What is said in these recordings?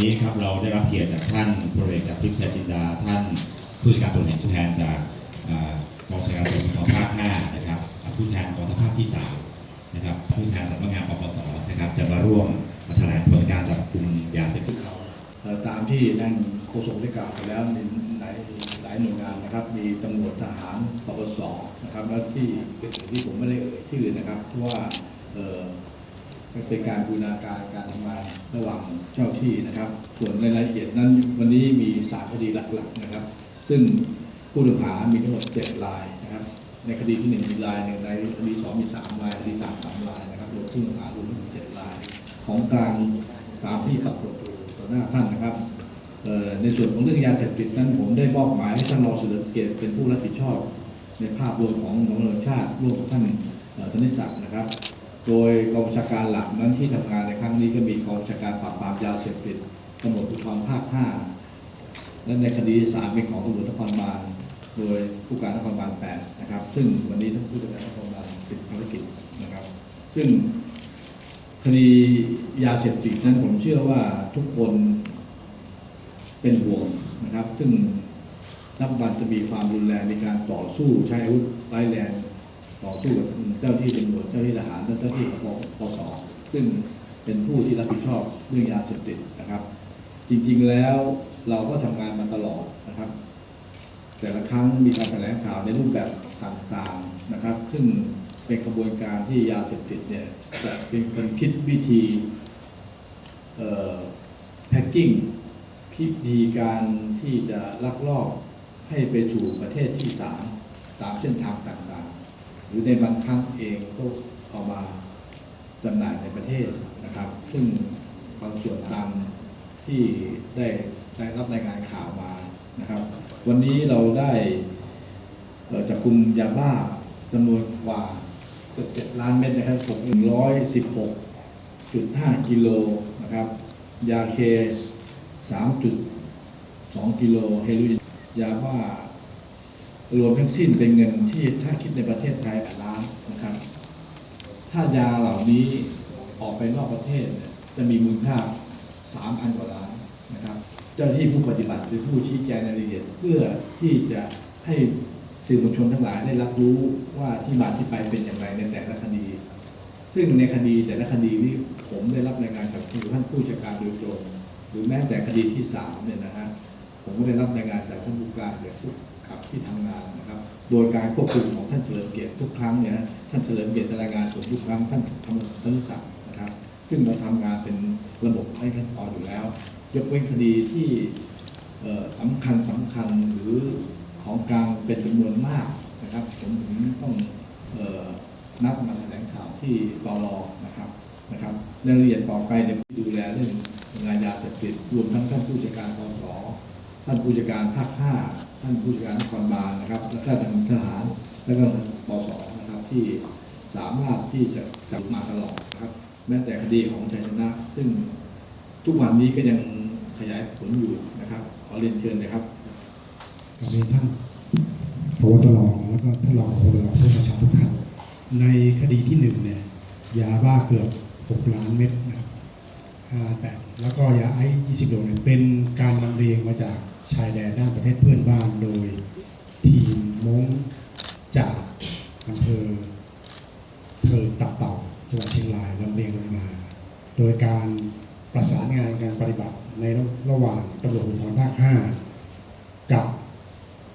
ครับครับในวันนี้ครับเราได้รับเกียรติจากท่านพลเอกจากทิพย์ชัยจินดา ท่านผู้จัดการตำรวจแห่งชาติแทนจากกองบัญชาการตำรวจภูธรภาค5นะครับผู้แทนกองทัพภาคที่3นะครับผู้แทนสำนักงานปปสนะครับ จะมาร่วมมาแถลงผลการจับกลุ่มยาเสพติดเขาตามที่ท่านโฆษกได้กล่าวไปแล้วในหลายหลายหน่วยงานนะครับ มีตำรวจทหารปปสนะครับ แล้วที่อื่นที่ผมไม่ได้เอ่ยชื่อนะครับเพราะว่า เอ่อมันเป็นการบูรณาการการทำงานระหว่างเจ้าที่นะครับ ส่วนในรายละเอียดนั้นวันนี้มีสามคดีหลักๆนะครับ ซึ่งผู้ต้องหามีทั้งหมดเจ็ดรายนะครับ ในคดีที่หนึ่งมีรายหนึ่งในคดีสองมีสามรายคดีสามสามรายนะครับรวมผู้ต้องหารวมทั้งหมดเจ็ดราย ของกลางตามที่ปรากฏอยู่ต่อหน้าท่านนะครับในส่วนของเรื่องยาเสพติดนั้นผมได้มอบหมายให้ท่านรองเฉลิมเกียรติเป็นผู้รับผิดชอบ ในภาพรวมของของเราชาติร่วมกับท่านธนิศักดิ์นะครับ โดยกองบัญชาการหลักนั้นที่ทำงานในครั้งนี้ก็มีกองบัญชาการปราบปรามยาเสพติดตำรวจภูธรภาค5และในคดีสามเป็นของตำรวจนครบาลโดยผู้การนครบาล8นะครับ ซึ่งวันนี้ท่านผู้การนครบาลติดภารกิจนะครับ ซึ่งคดียาเสพติดนั้นผมเชื่อว่าทุกคนเป็นห่วงนะครับ ซึ่งรัฐบาลจะมีความรุนแรงในการต่อสู้ใช้อาวุธร้ายแรง ต่อสู้กับเจ้าที่ตำรวจเจ้าที่ทหารและเจ้าที่ปปสซึ่งเป็นผู้ที่รับผิดชอบเรื่องยาเสพติดนะครับ จริงๆแล้วเราก็ทำงานมาตลอดนะครับ แต่ละครั้งมีการแถลงข่าวในรูปแบบต่างๆนะครับ ซึ่งเป็นกระบวนการที่ยาเสพติดเนี่ยจะเป็นคนคิดวิธีแพ็กกิ้งพิธีการที่จะลักลอบให้ไปสู่ประเทศที่สามตามเส้นทางต่างๆ หรือในบางครั้งเองก็เอามาจำหน่ายในประเทศนะครับ ซึ่งบางส่วนตามที่ได้ได้รับรายงานข่าวมานะครับ วันนี้เราได้เอ่อจับกลุ่มยาบ้าจำนวนกว่าเกือบเจ็ดล้านเม็ดนะครับผมหนึ่งร้อยสิบหกจุดห้ากิโลนะครับ ยาเคสามจุดสองกิโลเฮโรอีนยาบ้า รวมทั้งสิ้นเป็นเงินที่ถ้าคิดในประเทศไทยแปดล้านนะครับ ถ้ายาเหล่านี้ออกไปนอกประเทศ จะมีมูลค่าสามพันกว่าล้านนะครับ เจ้าหน้าที่ผู้ปฏิบัติหรือผู้ชี้แจงในรายละเอียดเพื่อที่จะให้สื่อมวลชนทั้งหลายได้รับรู้ว่าที่มาที่ไปเป็นอย่างไรในแต่ละคดี ซึ่งในคดีแต่ละคดีนี้ผมได้รับรายงานจากท่านผู้จัดการโดยตรงหรือแม้แต่คดีที่สามเนี่ยนะฮะผมก็ได้รับรายงานจากท่านผู้การเดี๋ยว ทุกขับที่ทำงานนะครับ โดยการควบคุมของท่านเฉลิมเกียรติทุกครั้งเนี่ยท่านเฉลิมเกียรติจะรายงานผมทุกครั้งท่านทำท่านรู้จักนะครับ ซึ่งเราทำงานเป็นระบบให้ขั้นตอนอยู่แล้ว ยกเว้นคดีที่เอ่อสำคัญสำคัญหรือของกลางเป็นจำนวนมากนะครับผมถึงต้องออนัดมาแถลงข่าวที่ตรนะครับนะครับในรายละเอียดต่อไปเนี่ยดูแลเรื่องงานยาเสพติดรวมทั้งท่านผู้จัดการปสท่านผู้จัดการภาคห้า ท่านผู้จัดการนครบาลนะครับ และท่านทหาร และก็ปสนะครับที่สามารถที่จะจับมาตลอดนะครับ แม้แต่คดีของชัยชนะ ซึ่งทุกวันนี้ก็ยังขยายผลอยู่นะครับขอเรียนเชิญนะครับกับเรีท่านพบตรแล้วก็ท่านรองพบตรผู้ประชาทุกท่านในคดีที่หนึ่งเนี่ยยาบ้าเกือบ6ล้านเม็ดนะครับ 5ล้านแปดแล้วก็ยาไอซ์20โลเนี่ยเป็นการนำเรียงมาจากชายแดนด้านประเทศเพื่อนบ้านโดยทีมม้งจากอำเภอเทิงตับเต่าจังหวัดเชียงรายลำเลียงลงมา โดยการประสานงานการปฏิบัติในระหว่างตำรวจภูธรภาค 5 กับ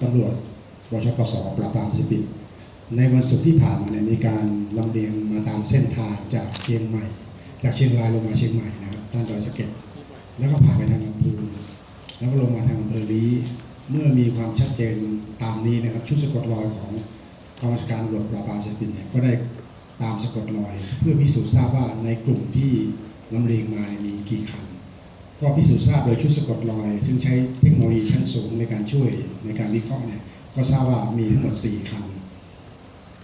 ตำรวจบชปสปราบปรามเสพติดในวันศุกร์ที่ผ่านมาเนี่ยมีการลำเลียงมาตามเส้นทางจากเชียงใหม่ จากเชียงรายลงมาเชียงใหม่นะครับานดอยสะเก็ดแล้วก็ผ่านไปทางลำพูนแล้วก็ลงมาทางอำเภอลีเมื่อมีความชัดเจนตามนี้นะครับ ชุดสะกดรอยของกองบัญชาการตำรวจปราบปรามยาเสพติดเนี่ยก็ได้ตามสะกดรอย เพื่อพิสูจน์ทราบว่าในกลุ่มที่ลำเลียงมามีกี่คันก็พิสูจน์ทราบโดยชุดสะกดรอย ซึ่งใช้เทคโนโลยีชั้นสูงในการช่วยในการวิเคราะห์เนี่ยก็ทราบว่ามีทั้งหมด 4 คัน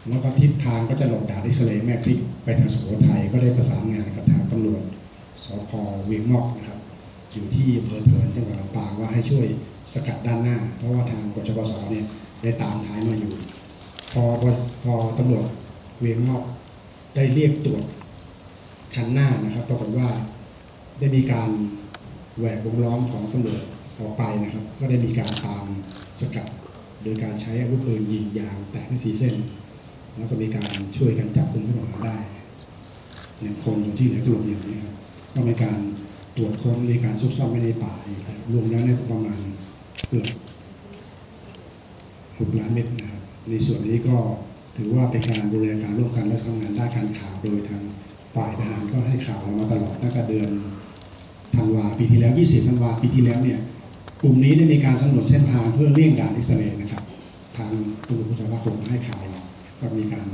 แล้วก็ทิศทางก็จะหลบด่านอิสราเอลแม่พริกไปทางสุโขทัยก็ได้ประสานงานกับทางตำรวจ สพเวียงมอกนะครับ อยู่ที่อำเภอเถินจังหวัดลำปางว่าให้ช่วยสกัดด้านหน้า เพราะว่าทางกชปสเนี่ยได้ตามท้ายมาอยู่ พอพอพอตำรวจเวียงมอกได้เรียกตรวจคันหน้านะครับ ปรากฏว่าได้มีการแหวกวงล้อมของตำรวจออกไปนะครับ ก็ได้มีการตามสกัด โดยการใช้อาวุธปืนยิงยางแตกทั้งสี่เส้น แล้วก็มีการช่วยกันจับกลุ่มผู้ต้องหาได้หนึ่งคนส่วนที่เหลือก็หลบหนีนะครับ ก็มีการตรวจค้นมีการซุกซ่อนไว้ในป่าอีกครับรวมแล้วเนี่ยประมาณเกือบหกล้านเม็ดนะครับในส่วนนี้ก็ถือว่าเป็นการบรณาการร่วมกันและทำงานด้านการข่าวโดยทางฝ่ายทหารก็ให้ข่าวเรามาตลอดตั้งแต่เดือนธันวาปีที่แล้ว 20ธันวาปีที่แล้วเนี่ยกลุ่มนี้ได้มีการสำรวจเส้นทางเพื่อเลี่ยงด่านอิสราเอลนะครับ ทางตำรวจภูธรภาคหกให้ข่าวเราก็มีการ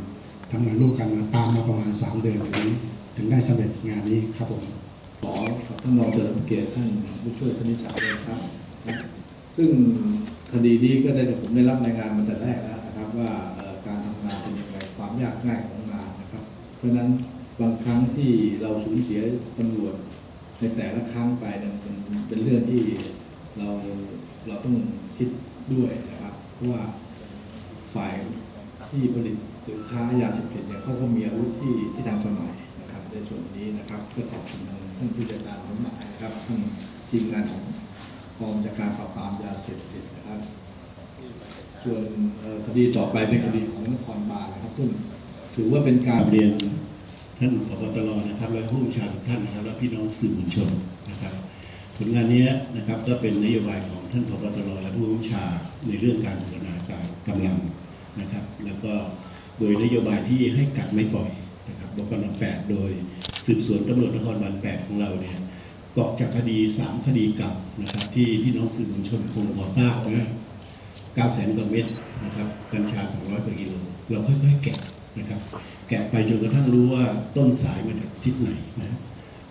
ทำงานร่วมกันมาตามมาประมาณ 3 เดือนอย่างนี้ ถึงได้สำเร็จงานนี้ครับผม ขอท่านรองเจริญสังเกตท่านผู้ช่วยธนิสาเลยครับซึ่งคดีนี้ก็ได้ผมได้รับรายงานมาแต่แรกแล้วนะครับ ว่าการทำงานเป็นยังไงความยากง่ายของงานนะครับ เพราะฉะนั้นบางครั้งที่เราสูญเสียตำรวจในแต่ละครั้งไปเนี่ยมันเป็นเรื่องที่เราเราต้องคิดด้วยนะครับ เพราะว่าฝ่ายที่ผลิตหรือค้ายาเสพติดเนี่ยเขาก็มีอาวุธที่ที่ทันสมัยนะครับ ในส่วนนี้นะครับก็ขอบคุณท่านผู้จัดการทั้งหลายนะครับท่านทีมงานของกองจัดการปราบปรามยาเสพติดนะครับ ส่วนคดีต่อไปเป็นคดีของนครบาลนะครับซึ่งถือว่าเป็นการเรียนท่านผบตรนะครับและผู้ชาทุกท่านนะครับและพี่น้องสื่อมวลชนนะครับ ผลงานนี้นะครับก็เป็นนโยบายของท่านผบตรและผู้บัญชาในเรื่องการบูรณาการกำลังนะครับ แล้วก็โดยนโยบายที่ให้กัดไม่ปล่อย นะครับบกนแปดโดยสืบสวนตำรวจนครบาลแปดของเราเนี่ยเกาะจากคดี 3 คดีเก่านะครับ ที่พี่น้องสื่อมวลชนคงพอทราบนะ9แสนกว่าเม็ดนะครับกัญชา 200กว่ากิโลเราค่อยๆแกะนะครับ แกะไปจนกระทั่งรู้ว่าต้นสายมาจากทิศไหนนะ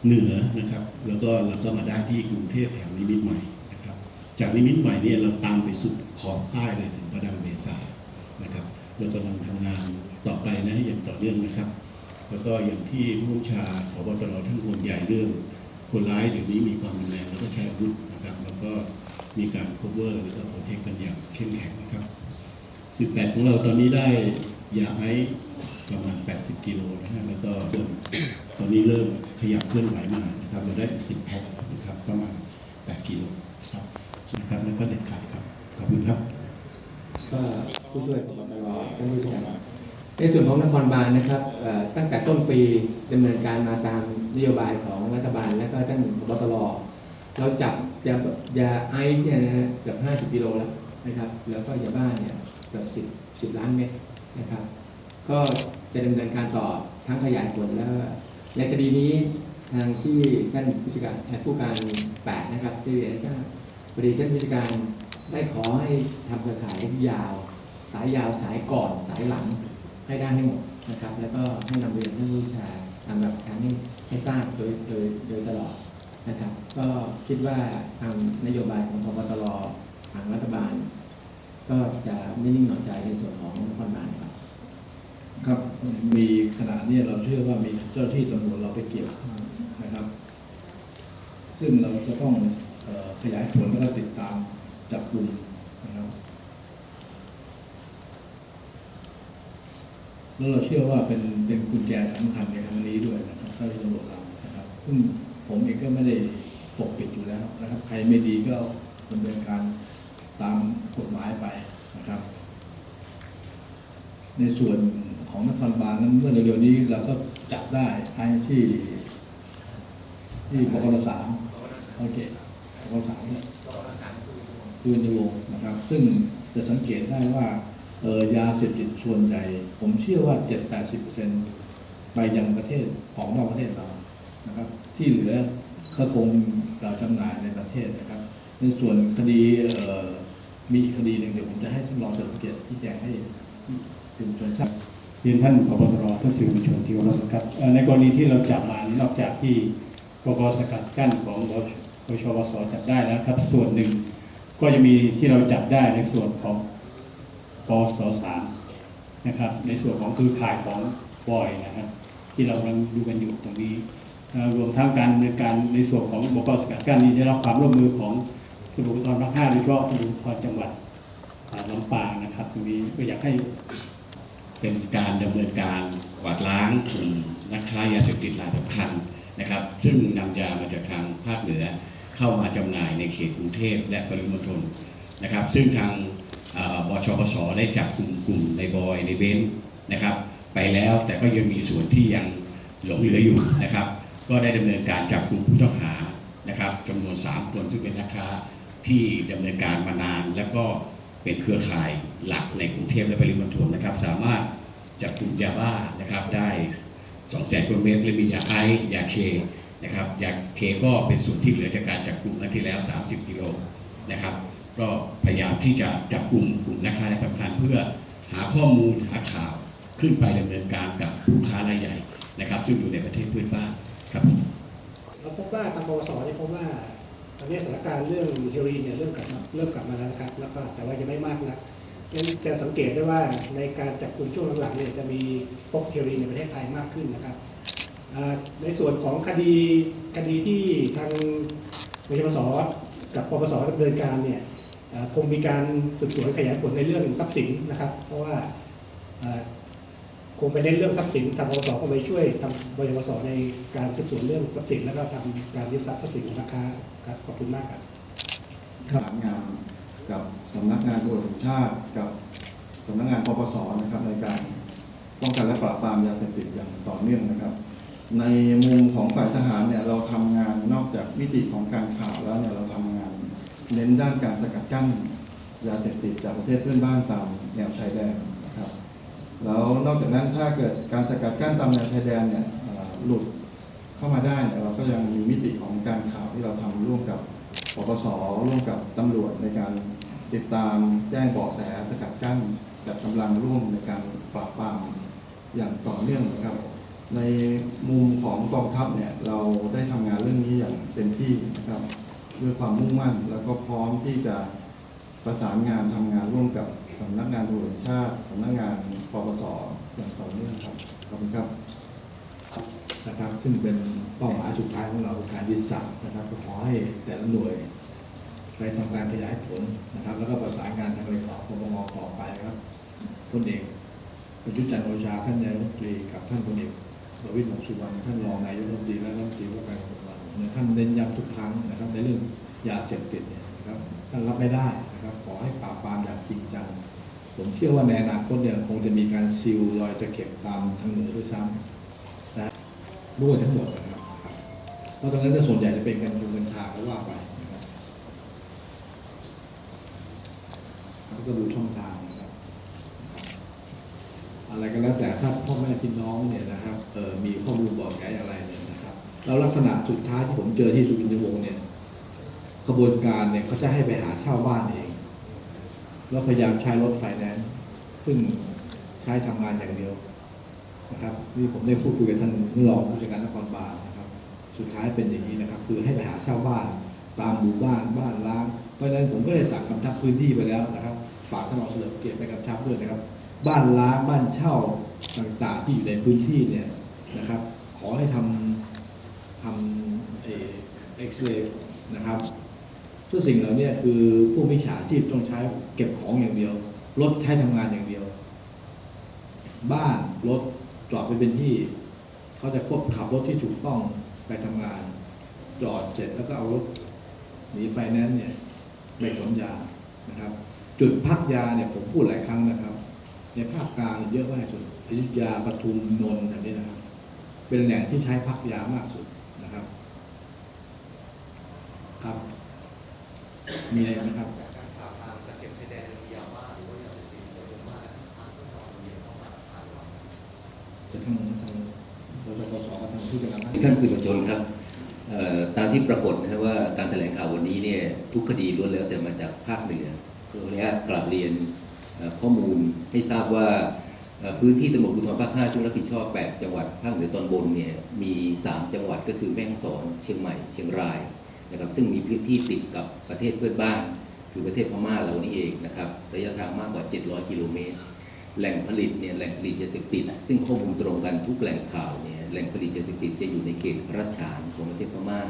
เหนือนะครับ แล้วก็เราก็มาได้ที่กรุงเทพแถวนิมิตใหม่นะครับจากนิมิตใหม่เนี่ยเราตามไปสุดขอบใต้เลยถึงประดังเบซานะครับเรากำลังทำงานต่อไปนะอย่างต่อเนื่องนะครับ แล้วก็อย่างที่ผู้ชาพบตรท่านห่วงใหญ่เรื่อง คนร้ายเดี๋ยวนี้มีความรุนแรงแล้วก็ใช้อาวุธนะครับ แล้วก็มีการ cover แล้วก็โปรเทคกันอย่างเข้มแข็งนะครับสิบแปดของเราตอนนี้ได้ยาไอประมาณ 80 กิโลนะฮะแล้วก็เริ่มตอนนี้เริ่มขยับเคลื่อนไหวมานะครับเราได้อีก 10 แพ็คนะครับประมาณ 8 กิโลครับนะครับแล้วก็เด็ดขาดครับขอบคุณครับก็ผู้ช่วยพบตรท่านผู้จัดการ ในส่วนของนครบาลนะครับตั้งแต่ต้นปีดำเนินการมาตามนโยบายของรัฐบาลและก็ท่านบตรเราจับยายาไอซ์เนี่ยนะฮะเกือบ50กิโลแล้วนะครับ แล้วก็ยาบ้าเนี่ยเกือบ10 10 ล้านเม็ดนะครับ ก็จะดำเนินการต่อทั้งขยายผลแล้วในคดีนี้ทางที่ท่านผู้จัดการผู้การแปดนะครับที่เรียนทราบพอดีท่านผู้จัดการได้ขอให้ทำเครือข่ายยาว สายยาวสายก่อนสายหลัง ให้ได้ให้หมดนะครับ แล้วก็ให้นำเรียนท่านผู้ชาตามแบบการให้ให้ทราบโดยโดยโดยตลอดนะครับ ก็คิดว่าทางนโยบายของพบตรทางรัฐบาล ก็จะไม่นิ่งนอนใจในส่วนของนครบาลครับครับมีขณะนี้เราเชื่อว่ามีเจ้าหน้าที่ตำรวจเราไปเกี่ยวข้องนะครับ ซึ่งเราจะต้องออขยายผลแล้วก็ติดตามจับกลุ่มนะครับ แล้วเราเชื่อว่าเป็นเป็นกุญแจสำคัญในครั้งนี้ด้วยนะครับเจ้าหน้าที่ตำรวจเรานะครับซึ่งผมเองก็ไม่ได้ปกปิดอยู่แล้วนะครับ ใครไม่ดีก็ดำเนินการตามกฎหมายไปนะครับ ในส่วนของนครบาลนั้นเมื่อเร็วๆนี้เราก็จับได้ไอ้ที่ ที่บกรสามโอเคบกรสามเนี่ยคือในวงนะครับ ซึ่งจะสังเกตได้ว่า ยาเสพติดส่วนใหญ่ ผมเชื่อว่า 7-80%ไปยังประเทศออกนอกประเทศเรานะครับ ที่เหลือเขาคงจำหน่ายในประเทศนะครับ ในส่วนคดีมีคดีหนึ่งเดี๋ยวผมจะให้ท่านรองเจริญเกียรติที่แจ้งให้สื่อมวลชนทราบเรียนท่านผบตรท่านสื่อมวลชนที่เคารพนะครับในกรณีที่เราจับมานี่นอกจากที่กกสกัดกั้นของบชบชวสจับได้แล้วครับ ส่วนหนึ่งก็จะมีที่เราจับได้ในส่วนของ ปสสามนะครับ ในส่วนของคือข่ายของบอยนะครับที่เรากำลังดูกันอยู่ตรงนี้รวมทั้งการดำเนินการในส่วนของบกสกัดกั้นนี้ได้รับความร่วมมือของตำรวจภูธรภาคห้าโดยเฉพาะตำรวจภูธรจังหวัดลำปางนะครับตรงนี้ก็อยากให้เป็นการดำเนินการกวาดล้างกลุ่มนักค้ายาเสพติดรายสำคัญนะครับ ซึ่งนำยามาจากทางภาคเหนือเข้ามาจำหน่ายในเขตกรุงเทพและปริมณฑลนะครับ ซึ่งทาง บชปสได้จับกลุ่มกลุ่มในบอยในเบนซ์นะครับ ไปแล้วแต่ก็ยังมีส่วนที่ยังหลงเหลืออยู่นะครับ ก็ได้ดำเนินการจับกลุ่มผู้ต้องหานะครับจำนวน 3 คนซึ่งเป็นนักค้าที่ดำเนินการมานาน และก็เป็นเครือข่ายหลักในกรุงเทพและปริมณฑลนะครับ สามารถจับกลุ่มยาบ้านะครับได้2แสนกว่าเมตรและมียาไอซ์ยาเคนะครับยาเคก็เป็นส่วนที่เหลือจากการจับกลุ่มนันที่แล้ว 30 กิโลนะครับ ก็พยายามที่จะจับกลุ่มกลุ่มนักค้าในสำคัญเพื่อหาข้อมูลหาข่าวขึ้นไปดำเนินการกับผู้ค้ารายใหญ่นะครับ ซึ่งอยู่ในประเทศเพื่อนบ้านครับเราพบว่าทางปวสเนี่ยพบว่าตอนนี้สถานการณ์เรื่องเฮโรอีนเนี่ยเริ่มกลับมาเริ่มกลับมาแล้วนะครับแล้วก็แต่ว่ายังไม่มากนักงั้นจะสังเกตได้ว่าในการจับกลุ่มช่วงหลังๆเนี่ยจะมีพบเฮโรอีนในประเทศไทยมากขึ้นนะครับในส่วนของคดีคดีที่ทางปชปสกับปปสดำเนินการเนี่ย คงมีการสืบสวนขยายผลในเรื่องทรัพย์สินนะครับ เพราะว่าคงไปเน้นเรื่องทรัพย์สินทางปปสก็ไปช่วยทำบยปสในการสืบสวนเรื่องทรัพย์สินแล้วก็ทำการยึดทรัพย์ทรัพย์สินของราคาครับขอบคุณมากครับประสานงานกับสำนักงานตำรวจแห่งชาติกับสำนักงานปปสนะครับในการป้องกันและปราบปรามยาเสพติดอย่างต่อเนื่องนะครับ ในมุมของฝ่ายทหารเนี่ยเราทำงานนอกจากมิติของการข่าวแล้วเนี่ยเราทำงา เน้นด้านการสกัดกั้นยาเสพติดจากประเทศเพื่อนบ้านตามแนวชายแดนนะครับแล้วนอกจากนั้นถ้าเกิดการสกัดกั้นตามแนวชายแดนเนี่ยหลุดเข้ามาได้เราก็ยังมีมิติของการข่าวที่เราทำร่วมกับปปสร่วมกับตำรวจในการติดตามแจ้งเบาะแสสกัดกั้นจัดกำลังร่วมในการปราบปรามอย่างต่อเนื่องนะครับ ในมุมของกองทัพเนี่ยเราได้ทำงานเรื่องนี้อย่างเต็มที่นะครับ ด้วยความมุ่งมั่น แล้วก็พร้อมที่จะประสานงานทำงานร่วมกับสำนักงานตำรวจแห่งชาติสำนักงานปปสอย่างต่อเนื่องครับขอบคุณครับนะครับซึ่งเป็นเป้าหมายสุดท้ายของเราการยึดทรัพย์นะครับก็ขอให้แต่ละหน่วยไปทำการขยายผลนะครับ แล้วก็ประสานงานทางเลขาปปงต่อไปครับพลเอกประยุทธ์จันทร์โอชาท่านนายกรัฐมนตรีกับท่านพลเอกประวิตรวงสุวรรณท่านรองนายกรัฐมนตรีและรัฐมนตรีว่าการ กระท่านเน้นย้ำทุกครั้งนะครับในเรื่องยาเสพติดเนี่ยนะครับท่านรับไม่ได้นะครับขอให้ปราบปรามอย่างจริงจังผมเชื่อว่าในอนาคตเนี่ยคงจะมีการซิลรอยตะเข็บตามทางเหนือด้วยซ้ำด้วยทั้งหมดนะครับเพราะตรงนั้นจะส่วนใหญ่จะเป็นกันชุมกันชาก็ว่าไปนะครับก็ดูช่องทางนะครับ อะไรก็แล้วแต่ถ้าพ่อแม่พี่น้องเนี่ยนะครับเออมีข้อมูลบอกแกอะไรเนี่ยนะ แล้วลักษณะสุดท้ายที่ผมเจอที่สุวินทวงศ์เนี่ยกระบวนการเนี่ยเขาจะให้ไปหาเช่าบ้านเอง แล้วพยายามใช้รถไฟแนนซ์ซึ่งใช้ทำงานอย่างเดียวนะครับนี่ผมได้พูดคุยกับท่านรองผู้จัดการนครบาลนะครับ สุดท้ายเป็นอย่างนี้นะครับ คือให้ไปหาเช่าบ้าน ตามหมู่บ้านบ้านล้าง เพราะฉะนั้นผมก็ได้สั่งกำชับพื้นที่ไปแล้วนะครับ ฝากท่านรองเฉลิมเกียรติไปกำชับด้วยนะครับ บ้านล้างบ้านเช่าต่างๆที่อยู่ในพื้นที่เนี่ยนะครับ ขอให้ทำ ทำเอ็กซเรย์นะครับทุกสิ่งเหล่านี้คือผู้มิจฉาชีพต้องใช้เก็บของอย่างเดียว รถใช้ทำงานอย่างเดียว บ้านรถจอดไปเป็นที่ เขาจะควบขับรถที่ถูกต้องไปทำงาน จอดเสร็จแล้วก็เอารถหนีไฟแนนซ์เนี่ยไปขนยานะครับ จุดพักยาเนี่ยผมพูดหลายครั้งนะครับ ในภาคกลางเยอะมากสุดอยุธยาปทุมนนท์แบบนี้นะครับ เป็นแหล่งที่ใช้พักยามากสุด นะครับ ครับ มีอะไรไหมครับทางทางรจกสทางผู้จัดการท่านสื่อมวลชนครับตามที่ปรากฏนะครับว่าการแถลงข่าววันนี้เนี่ยทุกคดีล้วนแล้วแต่มาจากภาคเหนือขออนุญาตกลับเรียนข้อมูลให้ทราบว่า พื้นที่ตำรวจภูธรภาค5ซึ่งรับผิดชอบ 8 จังหวัดภาคเหนือตอนบนเนี่ยมี 3 จังหวัดก็คือแม่ฮ่องสอนเชียงใหม่เชียงรายนะครับซึ่งมีพื้นที่ติดกับประเทศเพื่อนบ้าน คือประเทศพม่าเรานี่เองนะครับระยะทางมากกว่า 700 กิโลเมตร แหล่งผลิตเนี่ยแหล่งผลิตยาเสพติด ซึ่งข้อมูลตรงกันทุกแหล่งข่าวเนี่ยแหล่งผลิตยาเสพติดจะอยู่ในเขตพระราชฐานของประเทศพม่า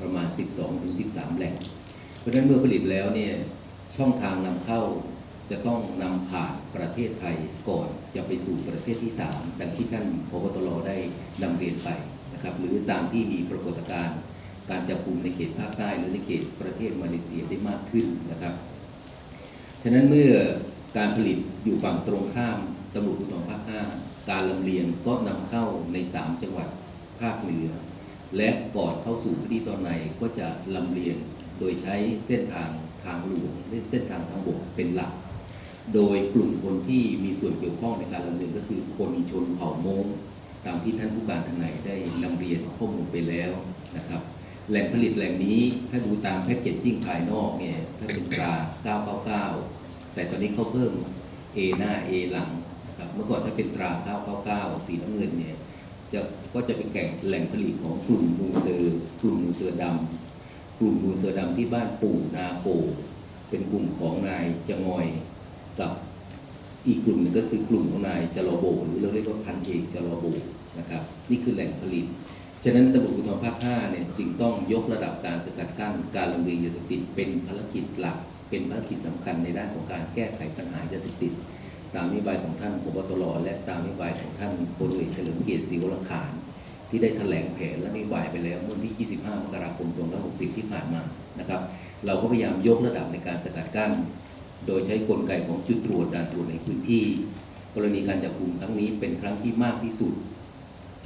ประมาณ 12-13 แหล่ง เพราะฉะนั้นเมื่อผลิตแล้วเนี่ยช่องทางนำเข้า จะต้องนำผ่านประเทศไทยก่อนจะไปสู่ประเทศที่ 3 ดังที่ท่านพบตรได้นำเรียนไปนะครับหรือตามที่มีปรากฏการณ์การจับกลุ่มในเขตภาคใต้หรือในเขตประเทศมาเลเซียได้มากขึ้นนะครับ ฉะนั้นเมื่อการผลิตอยู่ฝั่งตรงข้ามตำรวจภูธรภาค5การลำเลียงก็นำเข้าใน 3 จังหวัดภาคเหนือ และก่อนเข้าสู่พื้นที่ตอนในก็จะลำเลียงโดยใช้เส้นทางทางหลวงและเส้นทางทางบกเป็นหลัก โดยกลุ่มคนที่มีส่วนเกี่ยวข้องในการลำเลียงก็คือคนชนเผ่ามงตามที่ท่านผู้การทนายได้นำเรียนข้อมูลไปแล้วนะครับแหล่งผลิตแหล่งนี้ถ้าดูตามแพ็กเกจจิ้งภายนอกเนี่ยถ้าเป็นตรา999 แต่ตอนนี้เขาเพิ่ม A หน้า A หลังนะครับเมื่อก่อนถ้าเป็นตรา999 สีน้ำเงินเนี่ยจะก็จะเป็นแก่งแหล่งผลิตของกลุ่มมูเซอร์กลุ่มมูเซอร์ดำกลุ่มมูเซอร์ดำที่บ้านปู่นาโปเป็นกลุ่มของนายจงอย กับอีกกลุ่มหนึงก็คือกลุ่มของนายจรโบหรือเราเรียกว่าพันเอกจรโบนะครับนี่คือแหล่งผลิต ฉะนั้นตำรวจภูธรภาค5เนี่ยจึงต้องยกระดับการสกัดกั้นการลำเลียงยาเสพติดเป็นภารกิจหลัก เป็นภารกิจสำคัญในด้านของการแก้ไขปัญหายาเสพติด ตามนโยบายของท่านพบตรและตามนโยบายของท่านพลเอกเฉลิมเกียรติศรีวรขานที่ได้แถลงแผนและนโยบายไปแล้วเมื่อวันที่ 25 มกราคม 2560 ที่ผ่านมา นะครับ เราก็พยายามยกระดับในการสกัดกั้น โดยใช้กลไกของจุดตรวจด่านตรวจในพื้นที่ กรณีการจับกลุ่มครั้งนี้เป็นครั้งที่มากที่สุด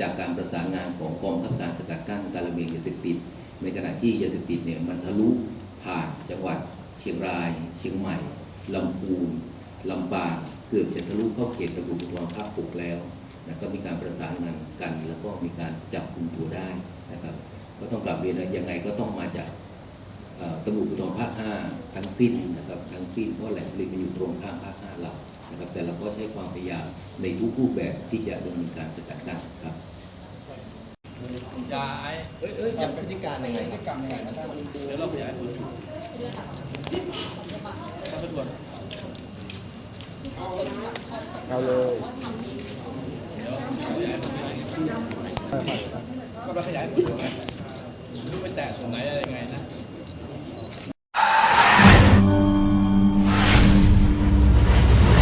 จากการประสานงานของกองทัพการสกัดกั้นการลำเลียงยาเสพติด ในขณะที่ยาเสพติดเนี่ยมันทะลุผ่านจังหวัด เชียงราย เชียงใหม่ลำพูนลำปางเกือบจะทะลุเข้าเขตตำรวจภูธรภาคหกแล้วนะก็มีการประสานงานกัน แล้วก็มีการจับกลุ่มตัวได้นะครับ ก็ต้องกลับเรียนนะยังไงก็ต้องมาจาก ตำรวจภูธรภาค5ทั้งสิ้นนะครับทั้งสิ้นเพราะแหล่งผลิตมันอยู่ตรงข้ามภาค5เรานะครับแต่เราก็ใช้ความพยายามในทุกรูปแบบที่จะดำเนินการสกัดกั้นครับย้ายเอ้ยเอ้ยยังพฤติการยังไงพฤติกรรมยังไงนะเดี๋ยวเราขยายผลครับตำรวจเอาเลยเดี๋ยวขยายผลยังไงก็เราขยายผลอยู่ไงรู้ไปแตะส่วนไหนอะไร